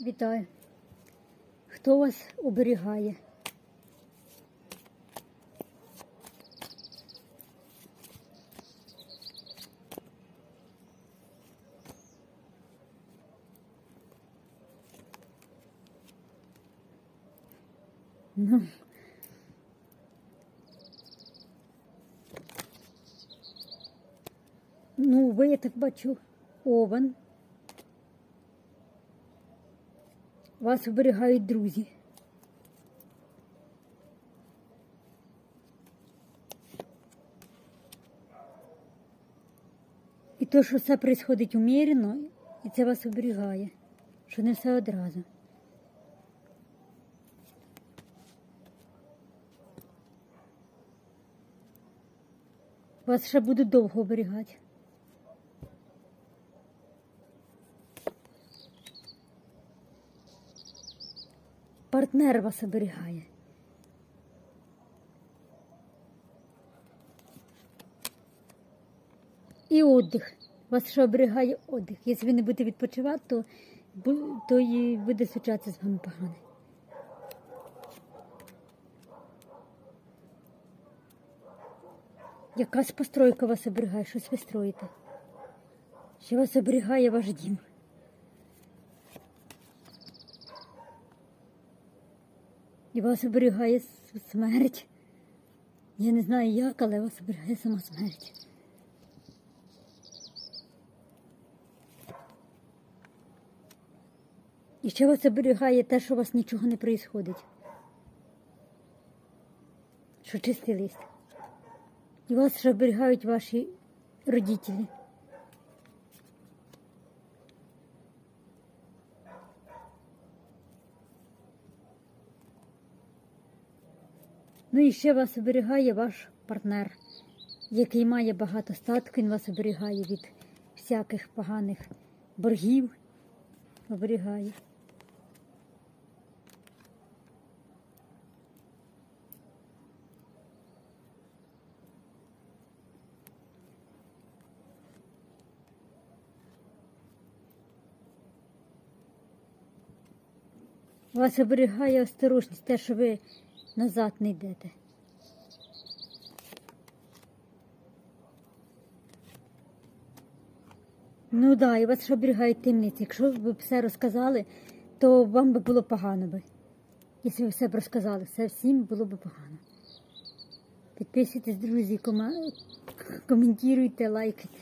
Вітаю. Хто вас оберігає? Ну. Ну, ви, я так бачу, овен. Вас оберігають друзі. І то, що все відбувається умірено, і це вас оберігає, що не все одразу. Вас ще будуть довго оберігати. Партнер вас оберігає. І отдих. Вас ще оберігає отдих. Якщо ви не будете відпочивати, то, то і буде случатися з вами погано. Якась постройка вас оберігає, щось ви строїте. Ще вас оберігає ваш дім. І вас оберігає смерть. Я не знаю як, але вас оберігає сама смерть. І ще вас оберігає те, що у вас нічого не відбувається. Що чистий лист. І вас ще оберігають ваші родителі. Ну і ще вас оберігає ваш партнер, який має багато статку, він вас оберігає від всяких поганих боргів. Оберігає. Вас оберігає осторожність, те, що ви назад не йдете. Ну так, да, і вас ще оберігають темниці. Якщо б ви все розказали, то вам би було погано би. Якщо ви все б розказали, все всім було б погано. Підписуйтесь, друзі, кома... коментуйте, лайкайте.